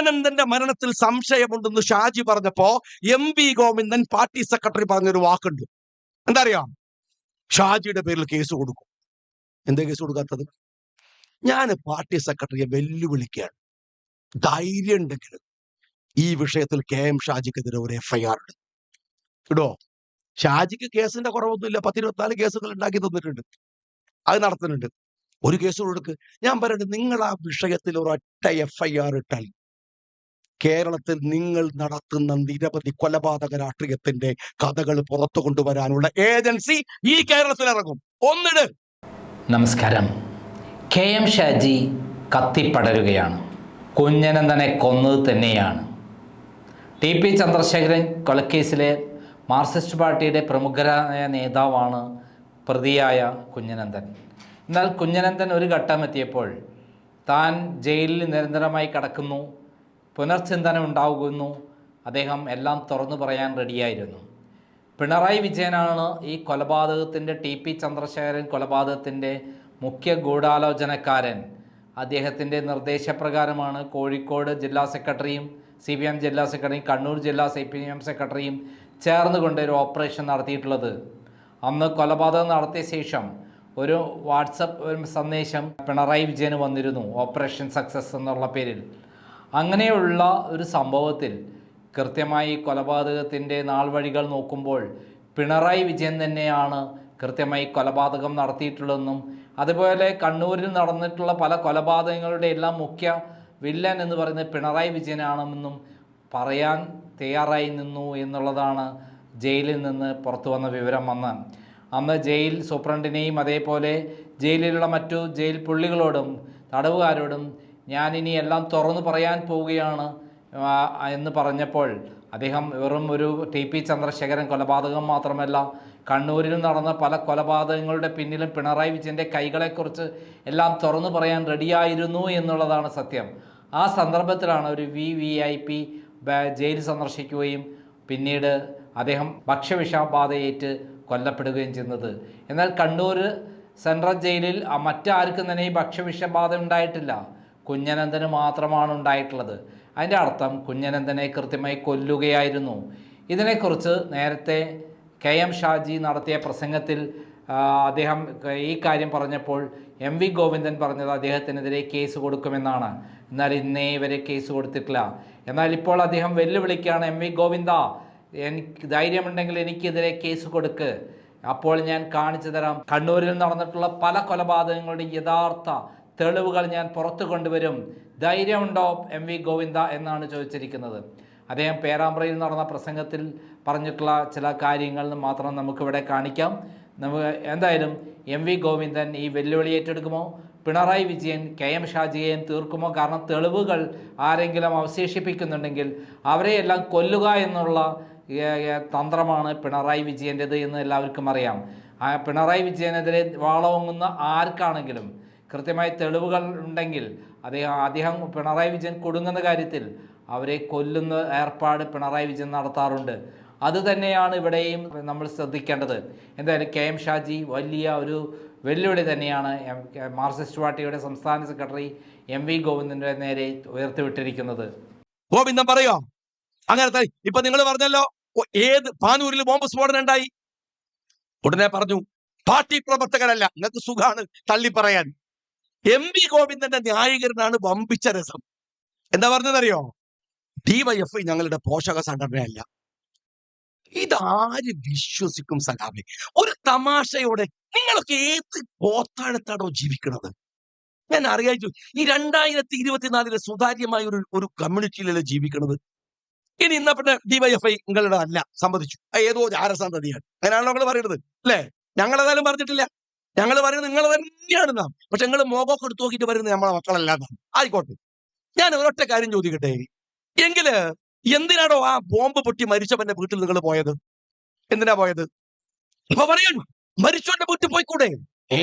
കുഞ്ഞനന്ദന്റെ മരണത്തിൽ സംശയമുണ്ടെന്ന് ഷാജി പറഞ്ഞപ്പോ M V Govindan party secretary പറഞ്ഞൊരു വാക്കുണ്ട്. എന്താ അറിയാം ഷാജിയുടെ പേരിൽ കേസ് കൊടുക്കും. എന്താ കേസ് കൊടുക്കാത്തത്? ഞാൻ പാർട്ടി സെക്രട്ടറിയെ വെല്ലുവിളിക്കുകയാണ്. ധൈര്യം ഉണ്ടെങ്കിൽ ഈ വിഷയത്തിൽ കെ എം ഷാജിക്കെതിരെ ഒരു എഫ്ഐആർ ഉണ്ട് ഇടോ. ഷാജിക്ക് കേസിന്റെ കുറവൊന്നുമില്ല. പത്തിരുപത്തിനാല് കേസുകൾ ഉണ്ടാക്കി തന്നിട്ടുണ്ട്. അത് നടത്തുന്നുണ്ട്. ഒരു കേസ് കൊടുക്ക്. ഞാൻ പറയുന്നത് നിങ്ങൾ ആ വിഷയത്തിൽ ഒരൊറ്റ എഫ്ഐആർ ഇട്ടാൽ കേരളത്തിൽ നിങ്ങൾ നടത്തുന്ന നിരവധി കൊലപാതക രാഷ്ട്രീയത്തിന്റെ കഥകൾ പുറത്തു കൊണ്ടുവരാനുള്ള ഏജൻസി ഈ കേരളത്തിൽ ഇറങ്ങും ഒന്നിട്. നമസ്കാരം. കെ എം ഷാജി കത്തിപ്പടരുകയാണ്. കുഞ്ഞനന്ദനെ കൊന്നത് തന്നെയാണ്. ടി പി ചന്ദ്രശേഖരൻ കൊലക്കേസിലെ മാർക്സിസ്റ്റ് പാർട്ടിയുടെ പ്രമുഖരായ നേതാവാണ് പ്രതിയായ കുഞ്ഞനന്ദൻ എന്നാൽ കുഞ്ഞനന്ദൻ ഒരു ഘട്ടം എത്തിയപ്പോൾ താൻ ജയിലിൽ നിരന്തരമായി കിടക്കുന്നു. പുനർചിന്തനം ഉണ്ടാകുന്നു അദ്ദേഹം എല്ലാം തുറന്നു പറയാൻ റെഡിയായിരുന്നു. പിണറായി വിജയനാണ് ഈ കൊലപാതകത്തിന്റെ ടി പി ചന്ദ്രശേഖരൻ കൊലപാതകത്തിന്റെ മുഖ്യ ഗൂഢാലോചനക്കാരൻ. അദ്ദേഹത്തിന്റെ നിർദ്ദേശപ്രകാരമാണ് കോഴിക്കോട് ജില്ലാ സെക്രട്ടറിയും സി പി എം ജില്ലാ സെക്രട്ടറിയും കണ്ണൂർ ജില്ലാ സി പി എം സെക്രട്ടറിയും ചേർന്നുകൊണ്ട് ഒരു ഓപ്പറേഷൻ നടത്തിയിട്ടുള്ളത്. അന്ന് കൊലപാതകം നടത്തിയ ശേഷം ഒരു വാട്സപ്പ് സന്ദേശം പിണറായി വിജയന് വന്നിരുന്നു. ഓപ്പറേഷൻ സക്സസ് എന്നുള്ള പേരിൽ. അങ്ങനെയുള്ള ഒരു സംഭവത്തിൽ കൃത്യമായി കൊലപാതകത്തിന്റെ നാൾ വഴികൾ നോക്കുമ്പോൾ പിണറായി വിജയൻ തന്നെയാണ് കൃത്യമായി കൊലപാതകം നടത്തിയിട്ടുള്ളതെന്നും അതുപോലെ കണ്ണൂരിൽ നടന്നിട്ടുള്ള പല കൊലപാതകങ്ങളുടെ എല്ലാം മുഖ്യ വില്ലൻ എന്ന് പറയുന്നത് പിണറായി വിജയനാണെന്നും പറയാൻ തയ്യാറായി നിന്നു എന്നുള്ളതാണ് ജയിലിൽ നിന്ന് പുറത്തു വന്ന വിവരം വന്ന്. അന്ന് ജയിൽ സൂപ്രണ്ടിനെയും അതേപോലെ ജയിലിലുള്ള മറ്റു ജയിൽ പുള്ളികളോടും തടവുകാരോടും ഞാനിനി എല്ലാം തുറന്നു പറയാൻ പോവുകയാണ് എന്ന് പറഞ്ഞപ്പോൾ അദ്ദേഹം വെറും ഒരു ടി പി ചന്ദ്രശേഖരൻ കൊലപാതകം മാത്രമല്ല കണ്ണൂരിൽ നടന്ന പല കൊലപാതകങ്ങളുടെ പിന്നിലും പിണറായി വിജയന്റെ കൈകളെക്കുറിച്ച് എല്ലാം തുറന്നു പറയാൻ റെഡിയായിരുന്നു എന്നുള്ളതാണ് സത്യം. ആ സന്ദർഭത്തിലാണ് ഒരു V V I P jail സന്ദർശിക്കുകയും പിന്നീട് അദ്ദേഹം ഭക്ഷ്യവിഷബാധയേറ്റ് കൊല്ലപ്പെടുകയും ചെയ്യുന്നത് എന്നാൽ കണ്ണൂർ സെൻട്രൽ ജയിലിൽ മറ്റാർക്കും തന്നെ ഈ ഭക്ഷ്യവിഷബാധ ഉണ്ടായിട്ടില്ല. കുഞ്ഞനന്ദന് മാത്രമാണ് ഉണ്ടായിട്ടുള്ളത് അതിന്റെ അർത്ഥം കുഞ്ഞനന്ദനെ കൃത്യമായി കൊല്ലുകയായിരുന്നു. ഇതിനെക്കുറിച്ച് നേരത്തെ കെ എം ഷാജി നടത്തിയ പ്രസംഗത്തിൽ അദ്ദേഹം ഈ കാര്യം പറഞ്ഞപ്പോൾ എം വി ഗോവിന്ദൻ പറഞ്ഞത് അദ്ദേഹത്തിനെതിരെ കേസ് കൊടുക്കുമെന്നാണ്. എന്നാൽ ഇന്നേ വരെ കേസ് കൊടുത്തിട്ടില്ല. എന്നാൽ ഇപ്പോൾ അദ്ദേഹം വെല്ലുവിളിക്കുകയാണ് എം വി ഗോവിന്ദ എനിക്ക് ധൈര്യമുണ്ടെങ്കിൽ എനിക്കെതിരെ കേസ് കൊടുക്ക്. അപ്പോൾ ഞാൻ കാണിച്ചു തരാം. കണ്ണൂരിൽ നടന്നിട്ടുള്ള പല കൊലപാതകങ്ങളുടെ യഥാർത്ഥ തെളിവുകൾ ഞാൻ പുറത്തു കൊണ്ടുവരും. ധൈര്യമുണ്ടോ എം വി ഗോവിന്ദ എന്നാണ് ചോദിച്ചിരിക്കുന്നത്. അദ്ദേഹം പേരാമ്പ്രയിൽ നടന്ന പ്രസംഗത്തിൽ പറഞ്ഞിട്ടുള്ള ചില കാര്യങ്ങൾ മാത്രം നമുക്കിവിടെ കാണിക്കാം. നമുക്ക് എന്തായാലും എം വി ഗോവിന്ദൻ ഈ വെല്ലുവിളി ഏറ്റെടുക്കുമോ? പിണറായി വിജയൻ കെ എം ഷാജിയെയും തീർക്കുമോ? കാരണം തെളിവുകൾ ആരെങ്കിലും അവശേഷിപ്പിക്കുന്നുണ്ടെങ്കിൽ അവരെയെല്ലാം കൊല്ലുക എന്നുള്ള തന്ത്രമാണ് പിണറായി വിജയന്റെത് എന്ന് എല്ലാവർക്കും അറിയാം. പിണറായി വിജയനെതിരെ വാളോങ്ങുന്ന ആർക്കാണെങ്കിലും കൃത്യമായി തെളിവുകൾ ഉണ്ടെങ്കിൽ അദ്ദേഹം അദ്ദേഹം പിണറായി വിജയൻ കൊടുങ്ങുന്ന കാര്യത്തിൽ അവരെ കൊല്ലുന്ന ഏർപ്പാട് പിണറായി വിജയൻ നടത്താറുണ്ട്. അതുതന്നെയാണ് ഇവിടെയും നമ്മൾ ശ്രദ്ധിക്കേണ്ടത്. എന്തായാലും കെ എം ഷാജി വലിയ ഒരു വെല്ലുവിളി തന്നെയാണ് മാർക്സിസ്റ്റ് പാർട്ടിയുടെ സംസ്ഥാന സെക്രട്ടറി എം വി ഗോവിന്ദന്റെ നേരെ ഉയർത്തിവിട്ടിരിക്കുന്നത്. ഗോവിന്ദൻ പറയോ? അങ്ങനെ ഇപ്പൊ നിങ്ങൾ പറഞ്ഞല്ലോ ഏത് പാനൂരിൽ ബോംബ് സ്ഫോടനം ഉണ്ടായി? ഉടനെ പറഞ്ഞു പാർട്ടി പ്രവർത്തകരല്ല നിങ്ങൾക്ക് സുഖാണ് തള്ളി പറയാൻ എം വി ഗോവിന്ദന്റെ ന്യായീകരണമാണ് വമ്പിച്ച രസം. എന്താ പറഞ്ഞതറിയോ ഡിവൈഎഫ് ഞങ്ങളുടെ പോഷക സംഘടനയല്ല. ഇതാര് വിശ്വസിക്കും സഖാബെ ഒരു തമാശയോടെ നിങ്ങളൊക്കെ ഏത് പോത്താഴത്താണോ ജീവിക്കുന്നത് ഞാൻ അറിയാച്ചു ഈ രണ്ടായിരത്തി ഇരുപത്തിനാലിലെ സുതാര്യമായ ഒരു ഒരു കമ്മ്യൂണിറ്റിയിലല്ലേ ജീവിക്കുന്നത് ഇനി ഇന്ന പിന്നെ ഡിവൈഎഫ്ഐ നിങ്ങളുടെ അല്ല അത് ഏതോ ജാരസന്തതിയാണ് അങ്ങനെയാണല്ലോ നിങ്ങൾ പറയുന്നത് അല്ലേ? ഞങ്ങൾ ഏതായാലും പറഞ്ഞിട്ടില്ല. ഞങ്ങൾ പറയുന്നത് നിങ്ങൾ തന്നെയാണ് നാം. പക്ഷെ നിങ്ങൾ മോകമൊക്കെ എടുത്തു നോക്കിയിട്ട് പറയുന്നത് നമ്മളെ മക്കളല്ല ആയിക്കോട്ടെ. ഞാൻ ഒരൊറ്റ കാര്യം ചോദിക്കട്ടെ? എങ്കിൽ എന്തിനാണോ ആ ബോംബ് പൊട്ടി മരിച്ചവന്റെ വീട്ടിൽ നിങ്ങൾ പോയത്? എന്തിനാ പോയത്? അപ്പൊ പറയണം മരിച്ചവന്റെ വീട്ടിൽ പോയിക്കൂടെ? ഏ?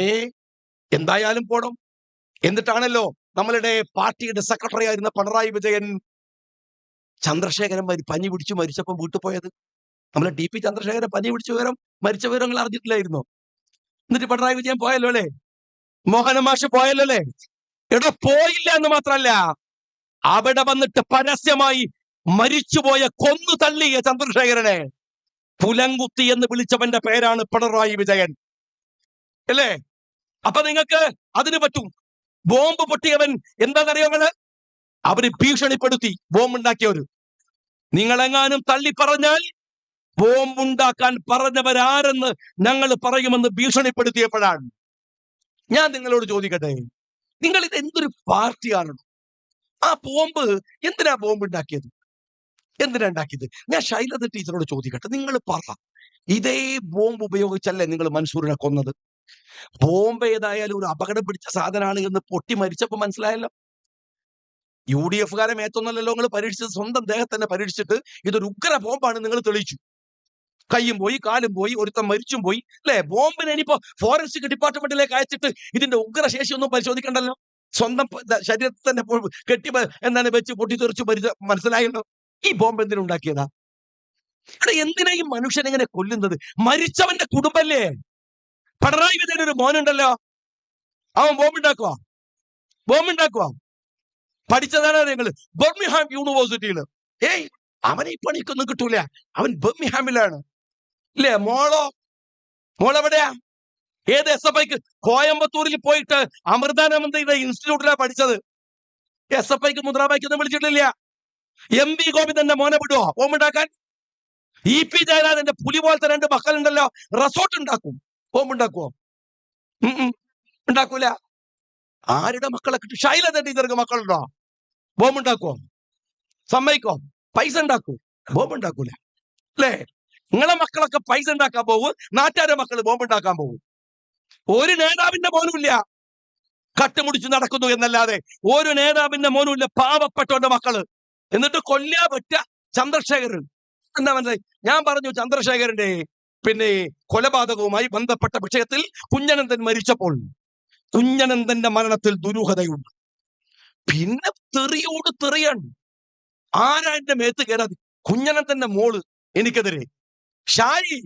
എന്തായാലും പോണം. എന്നിട്ടാണല്ലോ നമ്മളുടെ പാർട്ടിയുടെ സെക്രട്ടറി ആയിരുന്ന പിണറായി വിജയൻ ചന്ദ്രശേഖരൻ പനി പിടിച്ചു മരിച്ചപ്പോൾ വീട്ടിൽ പോയത്? നമ്മളെ ഡി പി ചന്ദ്രശേഖരൻ പനി പിടിച്ച വിവരം മരിച്ച വിവരങ്ങൾ അറിഞ്ഞിട്ടില്ലായിരുന്നോ? എന്നിട്ട് പിണറായി വിജയൻ പോയല്ലോ അല്ലേ? മോഹന മാഷ് പോയല്ലോ അല്ലേ? എടോ പോയില്ല എന്ന് മാത്രല്ല അവിടെ വന്നിട്ട് പരസ്യമായി മരിച്ചുപോയ കൊന്നു തള്ളിയ ചന്ദ്രശേഖരനെ പുലങ്കുത്തി എന്ന് വിളിച്ചവന്റെ പേരാണ് പിണറായി വിജയൻ. അല്ലേ? അപ്പൊ നിങ്ങൾക്ക് അതിന് പറ്റും. ബോംബ് പൊട്ടിയവൻ എന്താണെന്നറിയാമത് അവർ ഭീഷണിപ്പെടുത്തി ബോംബ് ഉണ്ടാക്കിയവര് നിങ്ങളെങ്ങാനും തള്ളി പറഞ്ഞാൽ ബോംബ് ഉണ്ടാക്കാൻ പറഞ്ഞവരാരെന്ന് ഞങ്ങൾ പറയുമെന്ന് ഭീഷണിപ്പെടുത്തിയപ്പോഴാണ്. ഞാൻ നിങ്ങളോട് ചോദിക്കട്ടെ? നിങ്ങൾ ഇത് എന്തൊരു പാർട്ടിയാണ്? ആ ബോംബ് എന്തിനാ ബോംബ് ഉണ്ടാക്കിയത് എന്തിനാ ഉണ്ടാക്കിയത്? ഞാൻ ശൈലജ ടീച്ചറോട് ചോദിക്കട്ടെ നിങ്ങൾ പറ. ഇതേ ബോംബ് ഉപയോഗിച്ചല്ലേ നിങ്ങൾ മൻസൂറിനെ കൊന്നത്? ബോംബ് ഏതായാലും ഒരു അപകടം പിടിച്ച സാധനമാണ് എന്ന് പൊട്ടി മരിച്ചപ്പോ മനസ്സിലായല്ലോ? യു ഡി എഫുകാരെ മേത്തൊന്നല്ലല്ലോ നിങ്ങൾ പരീക്ഷിച്ചത്. സ്വന്തം ദേഹത്തന്നെ പരീക്ഷിച്ചിട്ട് ഇതൊരു ഉഗ്ര ബോംബാണ് നിങ്ങൾ തെളിയിച്ചു. കയ്യും പോയി കാലും പോയി ഒരുത്തൻ മരിച്ചും പോയി. അല്ലെ ബോംബിനെ ഇനിയിപ്പോ ഫോറൻസിക് ഡിപ്പാർട്ട്മെന്റിലേക്ക് അയച്ചിട്ട് ഇതിന്റെ ഉഗ്രശേഷി ഒന്നും പരിശോധിക്കണ്ടല്ലോ? സ്വന്തം ശരീരത്തിൽ തന്നെ കെട്ടി എന്താണ് വെച്ച് പൊട്ടിത്തെറിച്ച് മരിച്ച മനസ്സിലായല്ലോ? ഈ ബോംബ് എന്തിനുണ്ടാക്കിയതാ എടാ എന്തിനാ ഈ മനുഷ്യൻ ഇങ്ങനെ കൊല്ലുന്നത്? മരിച്ചവന്റെ കുടുംബല്ലേ? പിണറായി വിജയൻ ഒരു മോനുണ്ടല്ലോ. അവൻ ബോംബ് ഉണ്ടാക്കുക ബോംബ് ഉണ്ടാക്കുക പഠിച്ചതാണ് നിങ്ങൾ. ബർമിഹാം യൂണിവേഴ്സിറ്റിയിൽ ഏയ് അവനെ പണിക്കൊന്നും കിട്ടൂല. അവൻ ബർമിഹാമിലാണ്. ഇല്ലേ? മോളോ? മോളെവിടെയാ? ഏത് എസ് എഫ് ഐക്ക് കോയമ്പത്തൂരിൽ പോയിട്ട് അമൃതാനന്ദയുടെ ഇൻസ്റ്റിറ്റ്യൂട്ടിലാണ് പഠിച്ചത്. എസ് എഫ് ഐക്ക് മുദ്രാവാക്യം വിളിച്ചിട്ടില്ല. എം വി ഗോവിന്ദന്റെ മോനെ വിടുവോ? ബോംബുണ്ടാക്കാൻ ഇ പി ജയരാജന്റെ പുലി പോലത്തെ രണ്ട് മക്കളുണ്ടല്ലോ. റിസോർട്ട് ഉണ്ടാക്കും. ഓം ഉം ഉം. ഉണ്ടാക്കൂല ആരുടെ മക്കളെ കിട്ടും? ശൈലജ ടീച്ചർക്ക് മക്കളുണ്ടോ? ബോംബുണ്ടാക്കുവോ സമ്മതിക്കോ? പൈസ ഉണ്ടാക്കൂ? ബോംബ് ഉണ്ടാക്കൂല. അല്ലേ? നിങ്ങളെ മക്കളൊക്കെ പൈസ ഉണ്ടാക്കാൻ പോകും നാട്ടുകാരെ മക്കൾ ബോംബ് ഉണ്ടാക്കാൻ പോകും ഒരു നേതാവിന്റെ മോനുമില്ല. കട്ടുമുടിച്ച് നടക്കുന്നു എന്നല്ലാതെ ഒരു നേതാവിന്റെ മോനുമില്ല. പാവപ്പെട്ടവന്റെ മക്കൾ. എന്നിട്ട് കൊല്ലാ പറ്റ ചന്ദ്രശേഖരൻ. എന്താ മനസ്സിലായി? ഞാൻ പറഞ്ഞു ചന്ദ്രശേഖരന്റെ പിന്നെ കൊലപാതകവുമായി ബന്ധപ്പെട്ട വിഷയത്തിൽ കുഞ്ഞനന്ദൻ മരിച്ചപ്പോൾ കുഞ്ഞനന്ദന്റെ മരണത്തിൽ ദുരൂഹതയുണ്ട്. പിന്നെ തെറിയോട് തെറിയാണ്. ആരാ എന്റെ മേത്ത് കയറാതെ കുഞ്ഞനന്ദന്റെ മോൾ എനിക്കെതിരെ. ഷാരി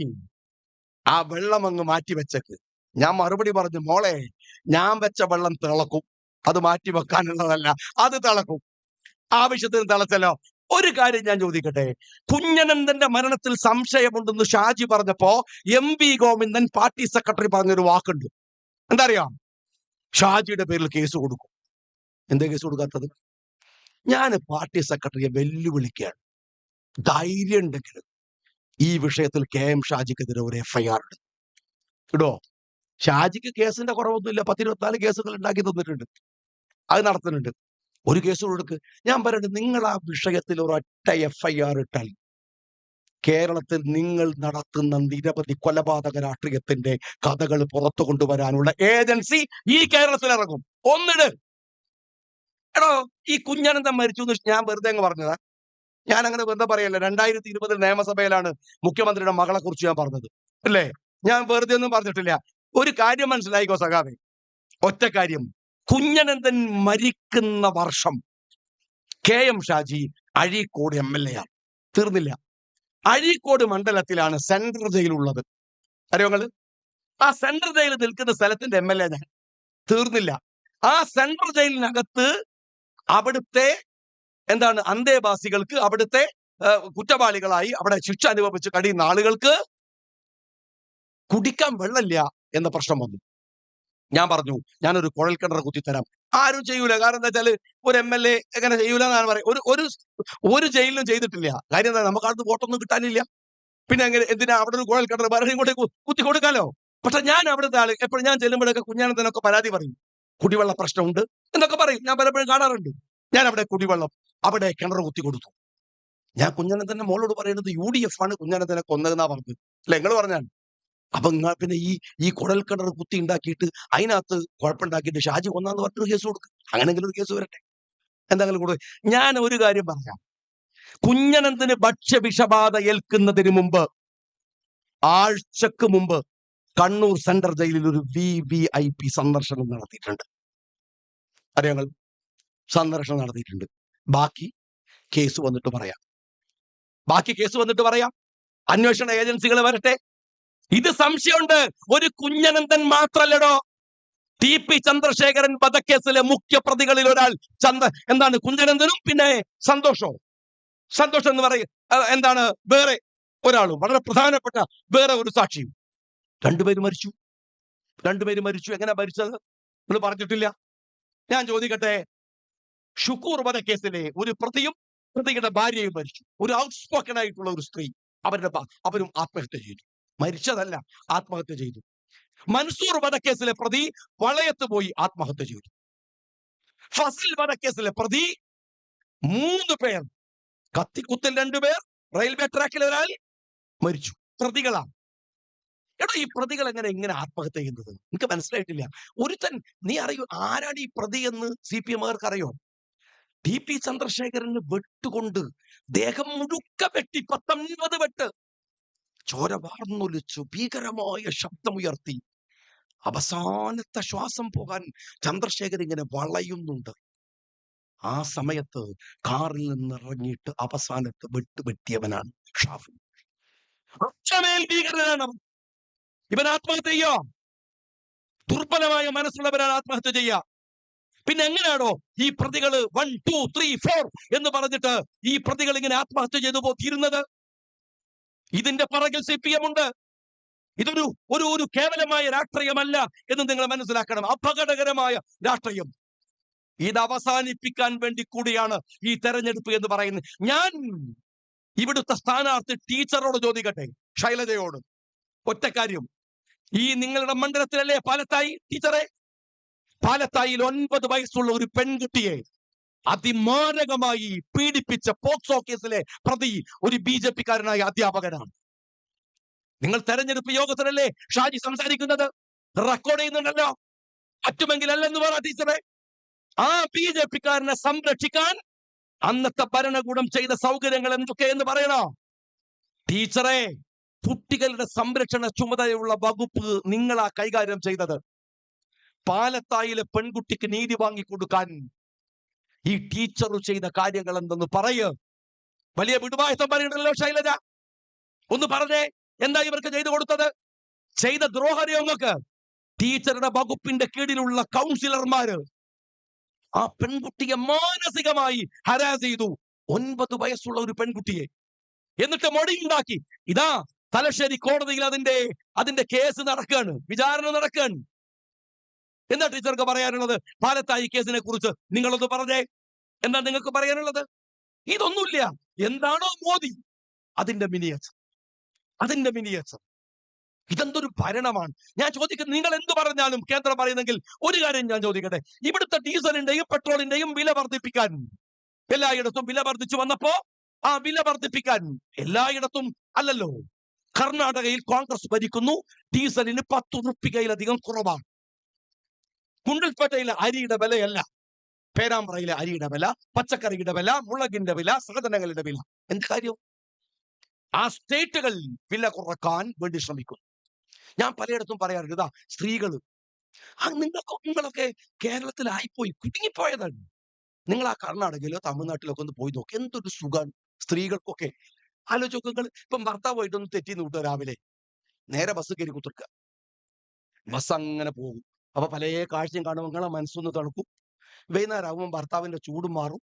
ആ വെള്ളം അങ്ങ് മാറ്റി വെച്ചേക്ക്. ഞാൻ മറുപടി പറഞ്ഞു മോളെ ഞാൻ വെച്ച വെള്ളം തിളക്കും. അത് മാറ്റി വെക്കാനുള്ളതല്ല അത് തിളക്കും. ആവശ്യത്തിന് തിളച്ചല്ലോ. ഒരു കാര്യം ഞാൻ ചോദിക്കട്ടെ? കുഞ്ഞനന്ദന്റെ മരണത്തിൽ സംശയമുണ്ടെന്ന് ഷാജി പറഞ്ഞപ്പോ M V Govindan party secretary പറഞ്ഞൊരു വാക്കുണ്ട്. എന്താ അറിയാ ഷാജിയുടെ പേരിൽ കേസ് കൊടുക്കും. എന്താ കേസ് കൊടുക്കാത്തത്? ഞാൻ പാർട്ടി സെക്രട്ടറിയെ വെല്ലുവിളിക്കുകയാണ്. ധൈര്യം ഉണ്ടെങ്കിൽ ഈ വിഷയത്തിൽ കെ എം ഷാജിക്കെതിരെ ഒരു എഫ്ഐആർ ഉണ്ട്. ഇടോ ഷാജിക്ക് കേസിന്റെ കുറവൊന്നുമില്ല. പത്തിരുപത്തിനാല് കേസുകൾ ഉണ്ടാക്കി തന്നിട്ടുണ്ട്. അത് നടത്തുന്നുണ്ട്. ഒരു കേസ് കൊടുക്ക് ഞാൻ പറയട്ടെ നിങ്ങൾ ആ വിഷയത്തിൽ ഒരൊറ്റ എഫ്ഐആർ ഇട്ടാൽ കേരളത്തിൽ നിങ്ങൾ നടത്തുന്ന നിരവധി കൊലപാതക രാഷ്ട്രീയത്തിന്റെ കഥകൾ പുറത്തു കൊണ്ടുവരാനുള്ള ഏജൻസി ഈ കേരളത്തിൽ ഇറങ്ങും ഒന്നിട്. എടോ ഈ കുഞ്ഞനന്തം മരിച്ചു എന്ന് ഞാൻ വെറുതെ അങ്ങ് പറഞ്ഞതാ. ഞാൻ അങ്ങനെ വെറുതെ പറയല്ല രണ്ടായിരത്തി ഇരുപതിൽ നിയമസഭയിലാണ് മുഖ്യമന്ത്രിയുടെ മകളെ കുറിച്ച് ഞാൻ പറഞ്ഞത് അല്ലേ? ഞാൻ വെറുതെ ഒന്നും പറഞ്ഞിട്ടില്ല. ഒരു കാര്യം മനസ്സിലായിക്കോ സഖാവേ? ഒറ്റ കാര്യം. കുഞ്ഞനന്ദൻ മരിക്കുന്ന വർഷം K M Shaji Azhikode M L A ആണ്. തീർന്നില്ല. അഴീക്കോട് മണ്ഡലത്തിലാണ് സെൻട്രൽ ജയിൽ ഉള്ളത്. അറിയോ നിങ്ങൾ? ആ സെൻട്രൽ ജയിൽ നിൽക്കുന്ന സ്ഥലത്തിന്റെ എം എൽ എ ഞാൻ. തീർന്നില്ല. ആ സെൻട്രൽ ജയിലിനകത്ത് അവിടുത്തെ എന്താണ് അന്തേവാസികൾക്ക് അവിടുത്തെ കുറ്റവാളികളായി അവിടെ ശിക്ഷ അനുഭവിച്ച് കഴിയുന്ന ആളുകൾക്ക് കുടിക്കാൻ വെള്ളമില്ല എന്ന പ്രശ്നം വന്നു. ഞാൻ പറഞ്ഞു ഞാനൊരു കുഴൽ കിണർ കുത്തിത്തരാം. ആരും ചെയ്യൂല. കാരണം എന്താ വെച്ചാൽ ഒരു എം എൽ എ എങ്ങനെ ചെയ്യൂല എന്നാണ് പറയുക. ഒരു ഒരു ഒരു ജയിലിലും ചെയ്തിട്ടില്ല. കാര്യം എന്താ നമുക്ക് അടുത്ത് വോട്ടൊന്നും കിട്ടാനില്ല. പിന്നെ അങ്ങനെ എന്തിനാ അവിടെ ഒരു കുഴൽ കിണർ വേറെ ഇങ്ങോട്ട് കുത്തി കൊടുക്കാലോ? പക്ഷെ ഞാൻ അവിടുത്തെ ആൾ എപ്പോഴും ഞാൻ ചെല്ലുമ്പോഴൊക്കെ കുഞ്ഞാനത്തിനൊക്കെ പരാതി പറയും. കുടിവെള്ള പ്രശ്നമുണ്ട് എന്നൊക്കെ പറയും. ഞാൻ പലപ്പോഴും കാണാറുണ്ട്. ഞാൻ അവിടെ കുടിവെള്ളം അവിടെ കിണർ കുത്തി കൊടുത്തു. ഞാൻ കുഞ്ഞനന്തന്റെ മോളോട് പറയുന്നത് യു ഡി എഫ് ആണ് കുഞ്ഞനന്തനെ കൊന്നതെന്നാ പറഞ്ഞത്. അല്ലെ? നിങ്ങൾ പറഞ്ഞാണ് അപ്പൊ നിങ്ങൾ പിന്നെ ഈ ഈ കുടൽ കിണർ കുത്തി ഉണ്ടാക്കിയിട്ട് അതിനകത്ത് കുഴപ്പമുണ്ടാക്കിയിട്ട് ഷാജി കൊന്നാന്ന് പറഞ്ഞൊരു കേസ് കൊടുക്കും. അങ്ങനെങ്കിലും ഒരു കേസ് വരട്ടെ. എന്തെങ്കിലും കൂടെ ഞാൻ ഒരു കാര്യം പറയാം. കുഞ്ഞനന്തന് ഭക്ഷ്യവിഷബാധ ഏൽക്കുന്നതിന് മുമ്പ് ആഴ്ചക്ക് മുമ്പ് കണ്ണൂർ സെൻട്രൽ ജയിലിൽ ഒരു വി വി ഐ പി സന്ദർശനം നടത്തിയിട്ടുണ്ട്. അറിയാങ്ങൾ സന്ദർശനം നടത്തിയിട്ടുണ്ട്. ബാക്കി കേസ് വന്നിട്ട് പറയാം. ബാക്കി കേസ് വന്നിട്ട് പറയാം. അന്വേഷണ ഏജൻസികൾ വരട്ടെ. ഇത് സംശയമുണ്ട്. ഒരു കുഞ്ഞനന്ദൻ മാത്രല്ലടോ. ടി പി ചന്ദ്രശേഖരൻ വധക്കേസിലെ മുഖ്യ പ്രതികളിൽ ഒരാൾ ചന്ദ്ര എന്താണ് കുഞ്ഞനന്ദനും പിന്നെ സന്തോഷവും. സന്തോഷം എന്ന് പറയും എന്താണ് വേറെ ഒരാളും വളരെ പ്രധാനപ്പെട്ട വേറെ ഒരു സാക്ഷിയും. രണ്ടുപേര് മരിച്ചു. രണ്ടുപേര് മരിച്ചു. എങ്ങനെ മരിച്ചത്? നിങ്ങൾ പറഞ്ഞിട്ടില്ല. ഞാൻ ചോദിക്കട്ടെ? ഷുക്കൂർ വധക്കേസിലെ ഒരു പ്രതിയും പ്രതിയുടെ ഭാര്യയും മരിച്ചു. ഒരു ഔട്ട്സ്പോക്കൺ ആയിട്ടുള്ള ഒരു സ്ത്രീ അവരുടെ അവരും ആത്മഹത്യ ചെയ്തു. മരിച്ചതല്ല ആത്മഹത്യ ചെയ്തു. മൻസൂർ വധക്കേസിലെ പ്രതി വളയത്ത് പോയി ആത്മഹത്യ ചെയ്തു. ഫസിൽ വധക്കേസിലെ പ്രതി മൂന്ന് പേർ കത്തിക്കുത്തിൽ രണ്ടുപേർ റെയിൽവേ ട്രാക്കിൽ ഒരാൾ മരിച്ചു. പ്രതികളാണ്. എടാ ഈ പ്രതികൾ എങ്ങനെ ഇങ്ങനെ ആത്മഹത്യ ചെയ്യുന്നത്? എനിക്ക് മനസ്സിലായിട്ടില്ല. ഒരുത്തൻ നീ അറിയൂ ആരാണ് ഈ പ്രതി എന്ന് സി പി എമ്മുകാർക്ക് അറിയോ? T P. ചന്ദ്രശേഖരന് വെട്ടുകൊണ്ട് ദേഹം മുഴുക്ക വെട്ടി പത്തൊൻപത് വെട്ട്. ചോര വാർന്നൊലിച്ചു ഭീകരമായ ശബ്ദമുയർത്തി. അവസാനത്തെ ശ്വാസം പോകാൻ ചന്ദ്രശേഖരൻ ഇങ്ങനെ വളയുന്നുണ്ട്. ആ സമയത്ത് കാറിൽ നിന്ന് ഇറങ്ങിയിട്ട് അവസാനത്ത് വെട്ട് വെട്ടിയവനാണ് ഷാഫി. അത്രമേൽ ഭീകരനാണ്. ഇവൻ ആത്മഹത്യ ചെയ്യോ? ദുർബലമായ മനസ്സുള്ളവരാണ് ആത്മഹത്യ ചെയ്യുക. പിന്നെ എങ്ങനെയാണോ ഈ പ്രതികൾ വൺ ടു ത്രീ ഫോർ എന്ന് പറഞ്ഞിട്ട് ഈ പ്രതികൾ ഇങ്ങനെ ആത്മഹത്യ ചെയ്തു പോ ഇതിന്റെ പറകിൽ സി പി എം ഉണ്ട്. ഇതൊരു ഒരു ഒരു കേവലമായ രാഷ്ട്രീയമല്ല എന്ന് നിങ്ങൾ മനസ്സിലാക്കണം. അപകടകരമായ രാഷ്ട്രീയം. ഇത് അവസാനിപ്പിക്കാൻ വേണ്ടി കൂടിയാണ് ഈ തെരഞ്ഞെടുപ്പ് എന്ന് പറയുന്നത്. ഞാൻ ഇവിടുത്തെ സ്ഥാനാർത്ഥി ടീച്ചറോട് ചോദിക്കട്ടെ ശൈലജയോട്. ഒറ്റക്കാര്യം ഈ നിങ്ങളുടെ മണ്ഡലത്തിലല്ലേ പാലത്തായി ടീച്ചറെ? പാലത്തായിൽ ഒൻപത് വയസ്സുള്ള ഒരു പെൺകുട്ടിയെ അതിമാരകമായി പീഡിപ്പിച്ച പോക്സോ കേസിലെ പ്രതി ഒരു ബി ജെ പിക്കാരനായ അധ്യാപകനാണ്. നിങ്ങൾ തെരഞ്ഞെടുപ്പ് യോഗത്തിലല്ലേ ഷാജി സംസാരിക്കുന്നത്? റെക്കോർഡ് ചെയ്യുന്നുണ്ടല്ലോ. പറ്റുമെങ്കിൽ അല്ലെന്ന് പറ ടീച്ചറെ ആ ബി ജെ പിക്കാരനെ സംരക്ഷിക്കാൻ അന്നത്തെ ഭരണകൂടം ചെയ്ത സൗകര്യങ്ങൾ എന്തൊക്കെയെന്ന് പറയണോ? ടീച്ചറെ കുട്ടികളുടെ സംരക്ഷണ ചുമതലയുള്ള വകുപ്പ് നിങ്ങളാ കൈകാര്യം ചെയ്തത്. പാലത്തായിലെ പെൺകുട്ടിക്ക് നീതി വാങ്ങിക്കൊടുക്കാൻ ഈ ടീച്ചർ ചെയ്ത കാര്യങ്ങൾ എന്തെന്ന് പറയ്. വലിയ വിടുവായത്തം പറയണ്ടല്ലോ ശൈലജ. ഒന്ന് പറഞ്ഞേ എന്താ ഇവർക്ക് ചെയ്തു കൊടുത്തത്? ചെയ്ത ദ്രോഹരയോഗങ്ങൾക്ക് ടീച്ചറുടെ വകുപ്പിന്റെ കീഴിലുള്ള കൗൺസിലർമാര് ആ പെൺകുട്ടിയെ മാനസികമായി ഹരാസ് ചെയ്തു. ഒൻപത് വയസ്സുള്ള ഒരു പെൺകുട്ടിയെ. എന്നിട്ട് മൊഴിയുണ്ടാക്കി. ഇതാ തലശ്ശേരി കോടതിയിൽ അതിന്റെ അതിന്റെ കേസ് നടക്കാണ്. വിചാരണ നടക്കുകയാണ് എന്താ ടീച്ചർക്ക് പറയാനുള്ളത്? പാലത്തായി കേസിനെ കുറിച്ച് നിങ്ങളൊന്ന് പറഞ്ഞേ. എന്താ നിങ്ങൾക്ക് പറയാനുള്ളത്? ഇതൊന്നുമില്ല. എന്താണോ മോദി? അതിന്റെ മിനിയേച്ചർ അതിന്റെ മിനിയേച്ചർ ഇതെന്തൊരു ഭരണമാണ്? ഞാൻ ചോദിക്കുന്നത് നിങ്ങൾ എന്ത് പറഞ്ഞാലും കേന്ദ്രം പറയുന്നെങ്കിൽ ഒരു കാര്യം ഞാൻ ചോദിക്കട്ടെ. ഇവിടുത്തെ ഡീസലിന്റെയും പെട്രോളിന്റെയും വില വർദ്ധിപ്പിക്കാൻ എല്ലായിടത്തും വില വർദ്ധിച്ചു വന്നപ്പോ ആ വില വർദ്ധിപ്പിക്കാൻ എല്ലായിടത്തും അല്ലല്ലോ. കർണാടകയിൽ കോൺഗ്രസ് ഭരിക്കുന്നു. ഡീസലിന് പത്ത് റുപ്പികയിലധികം കുറവാണ്. ഗുണ്ടൽപേട്ടയിലെ അരിയുടെ വിലയല്ല. പേരാമ്പ്രയിലെ അരിയുടെ വില പച്ചക്കറിയുടെ വില മുളകിന്റെ വില സാധനങ്ങളുടെ വില. എന്ത് കാര്യം? ആ സ്റ്റേറ്റുകളിൽ വില കുറയ്ക്കാൻ വേണ്ടി ശ്രമിക്കുന്നു. ഞാൻ പലയിടത്തും പറയാറുണ്ട് സ്ത്രീകൾ ആ നിങ്ങൾക്ക് നിങ്ങളൊക്കെ കേരളത്തിലായിപ്പോയി കുടുങ്ങിപ്പോയതാണ്. നിങ്ങൾ ആ കർണാടകയിലോ തമിഴ്നാട്ടിലൊക്കെ ഒന്ന് പോയി നോക്കി എന്തൊരു സുഖമാണ് സ്ത്രീകൾക്കൊക്കെ. ആലോചിച്ച് നിങ്ങൾ ഇപ്പം ഭർത്താവായിട്ടൊന്ന് തെറ്റി വിട്ടു രാവിലെ. നേരെ ബസ് കയറി കുത്തിർക്കുക. ബസ് അങ്ങനെ പോകും. അപ്പൊ പല കാഴ്ചയും കാണുമ്പോൾ നിങ്ങളെ മനസ്സൊന്ന് തണുക്കും. വൈകുന്നേരം ആകുമ്പോൾ ഭർത്താവിന്റെ ചൂടും മാറും.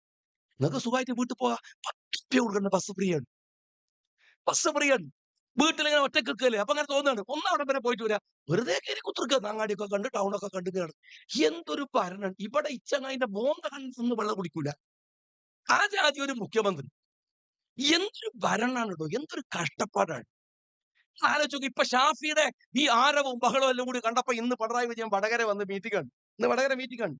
നിങ്ങൾക്ക് സുഖമായിട്ട് വീട്ടിൽ പോവാ പത്ത് ബസ് ഫ്രീ ആണ്. ബസ് ഫ്രീ ആണ്. വീട്ടിലിങ്ങനെ ഒറ്റയ്ക്ക് നിൽക്കല്ലേ? അപ്പൊ അങ്ങനെ തോന്നുകയാണ്. ഒന്നവിടെ വരെ പോയിട്ട് വരാം. വെറുതെ കയറി കുത്തിർക്ക നാങ്ങാടിയൊക്കെ കണ്ട് ടൗണൊക്കെ കണ്ട് കയറി എന്തൊരു ഭരണം. ഇവിടെ ഇച്ചങ്ങായിന്റെ മോന്ത കണ്ണിന്ന് വെള്ളം കുടിക്കൂല. ആ ജാതി ഒരു മുഖ്യമന്ത്രി. എന്തൊരു ഭരണാണ് കേട്ടോ എന്തൊരു കഷ്ടപ്പാടാണ്. ആലോചിച്ചു ഇപ്പൊ ഷാഫിയുടെ ഈ ആരവും ബഹളവും എല്ലാം കൂടി കണ്ടപ്പോ ഇന്ന് പിണറായി വിജയൻ വടകര വന്ന് മീറ്റിംഗ് ആണ് ഇന്ന് വടകര മീറ്റിംഗ് ആണ്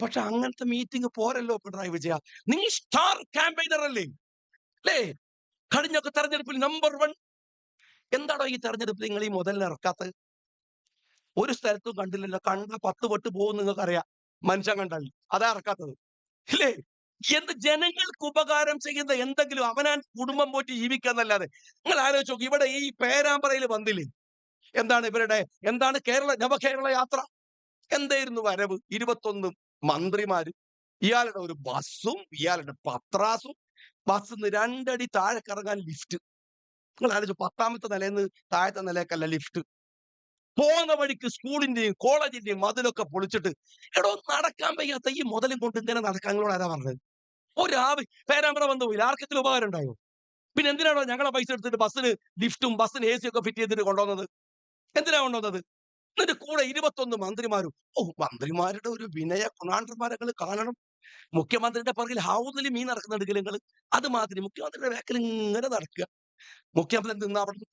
പക്ഷെ അങ്ങനത്തെ മീറ്റിംഗ് പോരല്ലോ പിണറായി വിജയ. നീ സ്റ്റാർ ക്യാമ്പയിനർ അല്ലേ? അല്ലേ? കഴിഞ്ഞൊക്കെ തെരഞ്ഞെടുപ്പിൽ നമ്പർ വൺ എന്താണോ ഈ തെരഞ്ഞെടുപ്പിൽ നിങ്ങൾ ഈ മുതലിന് ഇറക്കാത്തത്? ഒരു സ്ഥലത്തും കണ്ടില്ലല്ലോ. കണ്ട പത്ത് പൊട്ട് പോകും നിങ്ങൾക്ക് അറിയാം മനുഷ്യൻ കണ്ടല്ലോ? അതാ ഇറക്കാത്തത്. ഇല്ലേ? എന്ത് ജനങ്ങൾക്ക് ഉപകാരം ചെയ്യുന്ന എന്തെങ്കിലും അവനാൻ കുടുംബം പോറ്റി ജീവിക്കാന്നല്ലാതെ നിങ്ങൾ ആലോചിച്ച് നോക്കി ഇവിടെ ഈ പേരാമ്പ്രയിൽ വന്നില്ലേ? എന്താണ് ഇവരുടെ എന്താണ് കേരള നവകേരള യാത്ര? എന്തായിരുന്നു വരവ്? ഇരുപത്തൊന്ന് മന്ത്രിമാര് ഇയാളുടെ ഒരു ബസ്സും ഇയാളുടെ പത്രാസും ബസ് രണ്ടടി താഴെ കറങ്ങാൻ ലിഫ്റ്റ്. നിങ്ങൾ ആലോചിച്ചു പത്താമത്തെ നിലയിൽ താഴത്തെ നിലയ്ക്കല്ല ലിഫ്റ്റ്. പോകുന്ന വഴിക്ക് സ്കൂളിന്റെയും കോളേജിന്റെയും മതിലൊക്കെ പൊളിച്ചിട്ട് എടോ നടക്കാൻ വയ്യാത്ത ഈ മുതലും കൊണ്ട് ഇങ്ങനെ നടക്കാൻ നിങ്ങളോട് ആരാ പറഞ്ഞത്? ഒരാവശ്യം പേരാമ്പ്ര വന്നു പോയില്ല ആർക്കെങ്കിലും ഉപകാരം ഉണ്ടായോ? പിന്നെ എന്തിനാണോ ഞങ്ങളെ പൈസ എടുത്തിട്ട് ബസ്സിന് ലിഫ്റ്റും ബസ്സിന് എ സി ഒക്കെ ഫിറ്റ് ചെയ്തിട്ട് കൊണ്ടുവന്നത്? എന്തിനാ കൊണ്ടുവന്നത്? എന്നിട്ട് കൂടെ ഇരുപത്തൊന്ന് മന്ത്രിമാരും ഓ മന്ത്രിമാരുടെ ഒരു വിനയ കുണാണ്ടന്മാരങ്ങൾ കാണണം. മുഖ്യമന്ത്രിയുടെ പുറകിൽ ഹൗസിൽ മീൻ നടക്കുന്നുണ്ട് നിങ്ങൾ? അത് മാതിരി മുഖ്യമന്ത്രിയുടെ വേക്കൽ ഇങ്ങനെ നടക്കുക. മുഖ്യമന്ത്രി നിന്നാ അവിടെ?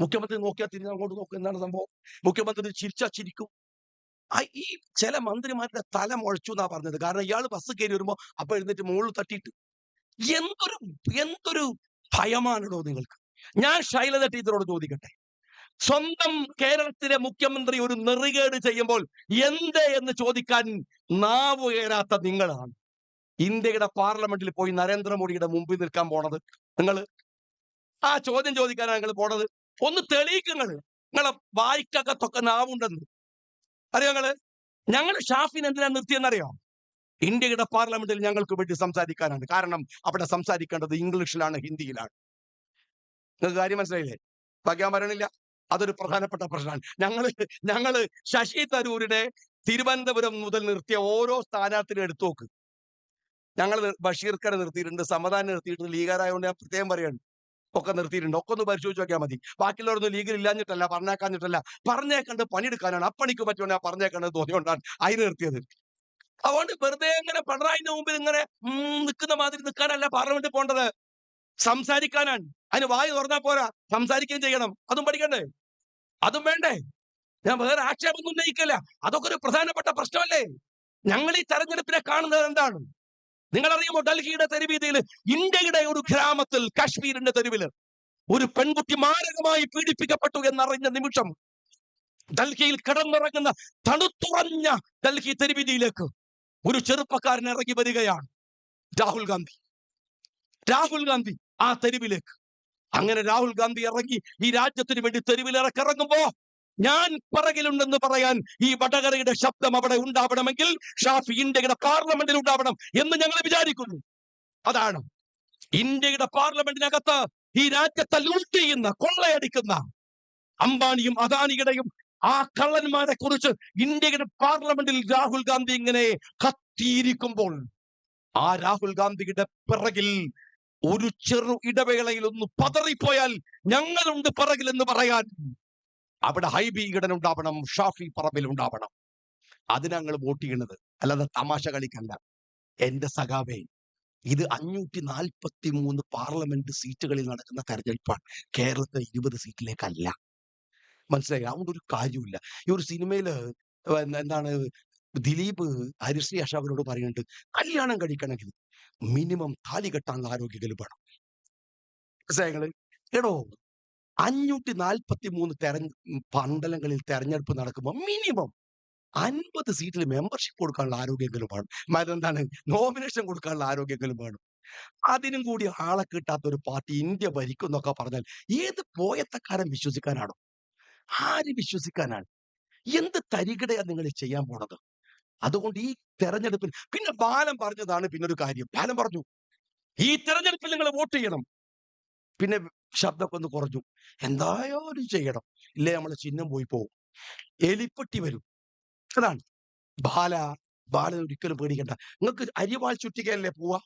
മുഖ്യമന്ത്രി നോക്കിയാൽ തിരിഞ്ഞ് അങ്ങോട്ട് നോക്കും. എന്താണ് സംഭവം? മുഖ്യമന്ത്രി ചിരിച്ചാ ചിരിക്കും. ഈ ചില മന്ത്രിമാരുടെ തല മുഴച്ചു എന്നാ പറഞ്ഞത്. കാരണം ഇയാൾ ബസ് കയറി വരുമ്പോ അപ്പൊ എഴുന്നേറ്റ് മുകളിൽ തട്ടിയിട്ട്. എന്തൊരു എന്തൊരു ഭയമാണല്ലോ നിങ്ങൾക്ക്? ഞാൻ ശൈലജ ടീച്ചറോട് ചോദിക്കട്ടെ. സ്വന്തം കേരളത്തിലെ മുഖ്യമന്ത്രി ഒരു നെറികേട് ചെയ്യുമ്പോൾ എന്ത് എന്ന് ചോദിക്കാൻ നാവ് ഉയരാത്ത നിങ്ങളാണ്. ഇന്ത്യയുടെ പാർലമെന്റിൽ പോയി നരേന്ദ്രമോദിയുടെ മുമ്പിൽ നിൽക്കാൻ പോണത് നിങ്ങൾ ആ ചോദ്യം ചോദിക്കാനാണ് നിങ്ങൾ പോണത്? ഒന്ന് തെളിയിക്കുന്നത് നിങ്ങളെ വായിക്കകത്തൊക്കെ നാവുണ്ടെന്ന്. അറിയോ നിങ്ങൾ? ഞങ്ങൾ ഷാഫിൻ എന്തിനാ നിർത്തിയെന്നറിയോ? ഇന്ത്യയുടെ പാർലമെന്റിൽ ഞങ്ങൾക്ക് വേണ്ടി സംസാരിക്കാനാണ്. കാരണം അവിടെ സംസാരിക്കേണ്ടത് ഇംഗ്ലീഷിലാണ് ഹിന്ദിയിലാണ്. നിങ്ങൾക്ക് കാര്യം മനസ്സിലായില്ലേ? ബാക്കി പറയണില്ല അതൊരു പ്രധാനപ്പെട്ട പ്രശ്നമാണ്. ഞങ്ങൾ ഞങ്ങൾ ശശി തരൂരിനെ തിരുവനന്തപുരം മുതൽ നിർത്തിയ ഓരോ സ്ഥാനാർത്ഥിനും എടുത്തു നോക്ക്. ഞങ്ങൾ ബഷീർക്കരെ നിർത്തിയിട്ടുണ്ട് സമദാൻ നിർത്തിയിട്ടുണ്ട് ലീഗാരായതുകൊണ്ട് ഞാൻ പ്രത്യേകം പറയാണ്. ഒക്കെ നിർത്തിയിട്ടുണ്ട്. ഒക്കെ ഒന്ന് പരിശോധിച്ച് നോക്കിയാൽ മതി. ബാക്കിയുള്ളവരൊന്നും ലീഗിൽ ഇല്ലാഞ്ഞിട്ടല്ല പറഞ്ഞേക്കാഞ്ഞിട്ടല്ല. പറഞ്ഞേക്കണ്ട് പണിയെടുക്കാനാണ്. അപ്പണിക്ക് പറ്റുന്ന പറഞ്ഞേക്കേണ്ടത് പറഞ്ഞേക്കണ്ടത് തോന്നിയോണ്ടാണ് അതിന് നിർത്തിയത്. അതുകൊണ്ട് വെറുതെ ഇങ്ങനെ പിണറായിന്റെ മുമ്പിൽ ഇങ്ങനെ നിൽക്കുന്ന മാതിരി നിൽക്കാനല്ല പാർലമെന്റ് പോണ്ടത് സംസാരിക്കാനാണ്. അതിന് വായു തുറന്നാ പോരാ. സംസാരിക്കുകയും ചെയ്യണം. അതും പഠിക്കണ്ടേ? അതും വേണ്ടേ? ഞാൻ വേറെ ആക്ഷേപമൊന്നും ഉന്നയിക്കില്ല. അതൊക്കെ ഒരു പ്രധാനപ്പെട്ട പ്രശ്നമല്ലേ? ഞങ്ങൾ ഈ തെരഞ്ഞെടുപ്പിനെ കാണുന്നത് എന്താണ്? നിങ്ങൾ അറിയുമോ ഡൽഹിയുടെ തെരുവീതിയിൽ ഇന്ത്യയുടെ ഒരു ഗ്രാമത്തിൽ കാശ്മീരിന്റെ തെരുവിൽ ഒരു പെൺകുട്ടി മാരകമായി പീഡിപ്പിക്കപ്പെട്ടു എന്നറിഞ്ഞ നിമിഷം ഡൽഹിയിൽ കിടന്നിറങ്ങുന്ന തണുത്തുറഞ്ഞ ഡൽഹി തെരുവീതിയിലേക്ക് ഒരു ചെറുപ്പക്കാരൻ ഇറങ്ങി വരികയാണ്. രാഹുൽ ഗാന്ധി. രാഹുൽ ഗാന്ധി ആ തെരുവിലേക്ക്. അങ്ങനെ രാഹുൽ ഗാന്ധി ഇറങ്ങി ഈ രാജ്യത്തിന് വേണ്ടി തെരുവിലിറക്കി ഇറങ്ങുമ്പോ ഞാൻ പിറകിലുണ്ടെന്ന് പറയാൻ ഈ വടകരയുടെ ശബ്ദം അവിടെ ഉണ്ടാവണമെങ്കിൽ ഷാഫി ഇന്ത്യയുടെ പാർലമെന്റിൽ ഉണ്ടാവണം എന്ന് ഞങ്ങൾ വിചാരിക്കുന്നു. അതാണ് ഇന്ത്യയുടെ പാർലമെന്റിനകത്ത് ഈ രാജ്യത്തെ ലൂട്ട് ചെയ്യുന്ന കൊള്ളയടിക്കുന്ന അംബാനിയും അദാനിയുടെയും ആ കള്ളന്മാരെ കുറിച്ച് ഇന്ത്യയുടെ പാർലമെന്റിൽ രാഹുൽ ഗാന്ധി ഇങ്ങനെ കത്തിയിരിക്കുമ്പോൾ ആ രാഹുൽ ഗാന്ധിയുടെ പിറകിൽ ഒരു ചെറു ഇടവേളയിൽ ഒന്ന് പതറിപ്പോയാൽ ഞങ്ങളുണ്ട് പിറകിൽ എന്ന് പറയാൻ അവിടെ ഹൈബി ഈഡൻ ഉണ്ടാവണം ഷാഫി പറമ്പിൽ ഉണ്ടാവണം. അതിന് ഞങ്ങൾ വോട്ട് ചെയ്യണത്. അല്ലാതെ തമാശ കളിക്കല്ല എന്റെ സഖാവേ ഇത് അഞ്ഞൂറ്റി നാൽപ്പത്തി മൂന്ന് പാർലമെന്റ് സീറ്റുകളിൽ നടക്കുന്ന തെരഞ്ഞെടുപ്പാണ്. കേരളത്തിലെ ഇരുപത് സീറ്റിലേക്കല്ല. മനസ്സിലായി? അതുകൊണ്ട് ഒരു കാര്യമില്ല ഈ ഒരു സിനിമയിൽ എന്താണ് ദിലീപ് ഹരിശ്രീ അശോകനോട് പറയുന്നുണ്ട് കല്യാണം കഴിക്കണമെങ്കിൽ മിനിമം താലി കെട്ടാനുള്ള ആരോഗ്യങ്ങൾ വേണം. മനസ്സിലായങ്ങൾ എടോ അഞ്ഞൂറ്റി നാൽപ്പത്തി മൂന്ന് തെരഞ്ഞ മണ്ഡലങ്ങളിൽ തെരഞ്ഞെടുപ്പ് നടക്കുമ്പോൾ മിനിമം അൻപത് സീറ്റിൽ മെമ്പർഷിപ്പ് കൊടുക്കാനുള്ള ആരോഗ്യങ്ങളും വേണം. മറ്റെന്താണ്? നോമിനേഷൻ കൊടുക്കാനുള്ള ആരോഗ്യങ്ങളും വേണം. അതിനും കൂടി ആളെ കിട്ടാത്ത ഒരു പാർട്ടി ഇന്ത്യ ഭരിക്കും എന്നൊക്കെ പറഞ്ഞാൽ ഏത് പോയത്തക്കാരൻ വിശ്വസിക്കാനാണോ? ആര് വിശ്വസിക്കാനാണ്? എന്ത് തരികിടയാ നിങ്ങൾ ചെയ്യാൻ പോണത്? അതുകൊണ്ട് ഈ തെരഞ്ഞെടുപ്പിൽ പിന്നെ ബാലം പറഞ്ഞതാണ് പിന്നെ ഒരു കാര്യം. ബാലം പറഞ്ഞു ഈ തെരഞ്ഞെടുപ്പിൽ നിങ്ങൾ വോട്ട് ചെയ്യണം. പിന്നെ ശബ്ദമൊക്കെ ഒന്ന് കുറഞ്ഞു. എന്തായാലും ചെയ്യണം. ഇല്ലേ നമ്മളെ ചിഹ്നം പോയി പോകും. എലിപ്പെട്ടി വരും. അതാണ്. ബാല ബാല ഒരിക്കലും പേടിക്കണ്ട. നിങ്ങൾക്ക് അരിവാൾ ചുറ്റിക്കല്ലേ പോവാ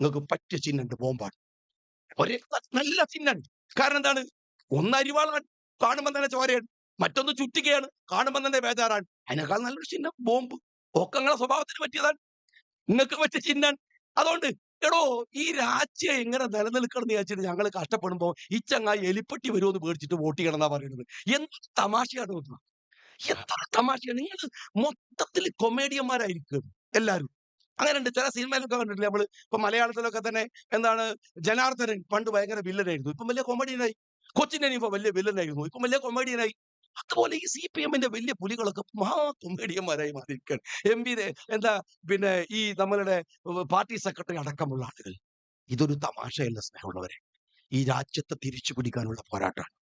നിങ്ങൾക്ക് പറ്റിയ ചിഹ്നുണ്ട് ബോംബാണ്. ഒരേ നല്ല ചിഹ്നാണ് കാരണം എന്താണ്? ഒന്ന് അരിവാൾ കാണുമ്പോൾ തന്നെ ചോരയാണ്. മറ്റൊന്ന് ചുറ്റികയാണ് കാണുമ്പോൾ തന്നെ ബേജാറാണ്. അതിനേക്കാൾ നല്ലൊരു ചിഹ്നം ബോംബ്. ഒക്കെ നിങ്ങളെ സ്വഭാവത്തിന് പറ്റിയതാണ്. നിങ്ങൾക്ക് പറ്റിയ ചിഹ്നാണ് അതുകൊണ്ട് എടോ ഈ രാജ്യം എങ്ങനെ നിലനിൽക്കണം എന്ന് വെച്ചിട്ട് ഞങ്ങൾ കഷ്ടപ്പെടുമ്പോൾ ഈ ചങ്ങായി എലിപ്പെട്ടി വരുമെന്ന് പേടിച്ചിട്ട് വോട്ട് ചെയ്യണം എന്നാ പറയുന്നത് എന്ത് തമാശയാണ് എത്ര തമാശയാണ് നിങ്ങൾ മൊത്തത്തിൽ കൊമേഡിയന്മാരായിരിക്കും എല്ലാവരും അങ്ങനെയുണ്ട്. ചില സിനിമയിലൊക്കെ കണ്ടിട്ടില്ല നമ്മൾ ഇപ്പൊ മലയാളത്തിലൊക്കെ തന്നെ എന്താണ് ജനാർദ്ദനൻ പണ്ട് ഭയങ്കര വില്ലനായിരുന്നു ഇപ്പം വലിയ കോമഡിയനായി കൊച്ചിനെ ഇപ്പൊ വലിയ വില്ലനായിരുന്നു ഇപ്പം വലിയ കൊമഡിയനായി അതുപോലെ ഈ സി പി എമ്മിന്റെ വലിയ പുലികളൊക്കെ മഹാ കൊമേഡിയന്മാരായി മാറിയിരിക്കുകയാണ് എം പി എന്താ പിന്നെ ഈ നമ്മളുടെ പാർട്ടി സെക്രട്ടറി അടക്കമുള്ള ആളുകൾ. ഇതൊരു തമാശയല്ല സ്നേഹമുള്ളവരെ. ഈ രാജ്യത്തെ തിരിച്ചു പിടിക്കാനുള്ള പോരാട്ടമാണ്.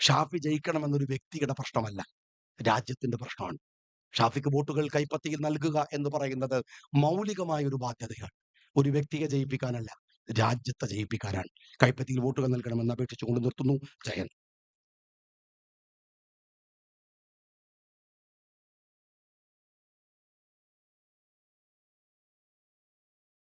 ഷാഫി ജയിക്കണമെന്നൊരു വ്യക്തിയുടെ പ്രശ്നമല്ല. രാജ്യത്തിന്റെ പ്രശ്നമാണ്. ഷാഫിക്ക് വോട്ടുകൾ കൈപ്പത്തിയിൽ നൽകുക എന്ന് പറയുന്നത് മൗലികമായ ഒരു ബാധ്യതയാണ്. ഒരു വ്യക്തിയെ ജയിപ്പിക്കാനല്ല രാജ്യത്തെ ജയിപ്പിക്കാനാണ്. കൈപ്പത്തിയിൽ വോട്ടുകൾ നൽകണമെന്ന് അപേക്ഷിച്ചുകൊണ്ട് നിർത്തുന്നു ജയൻ.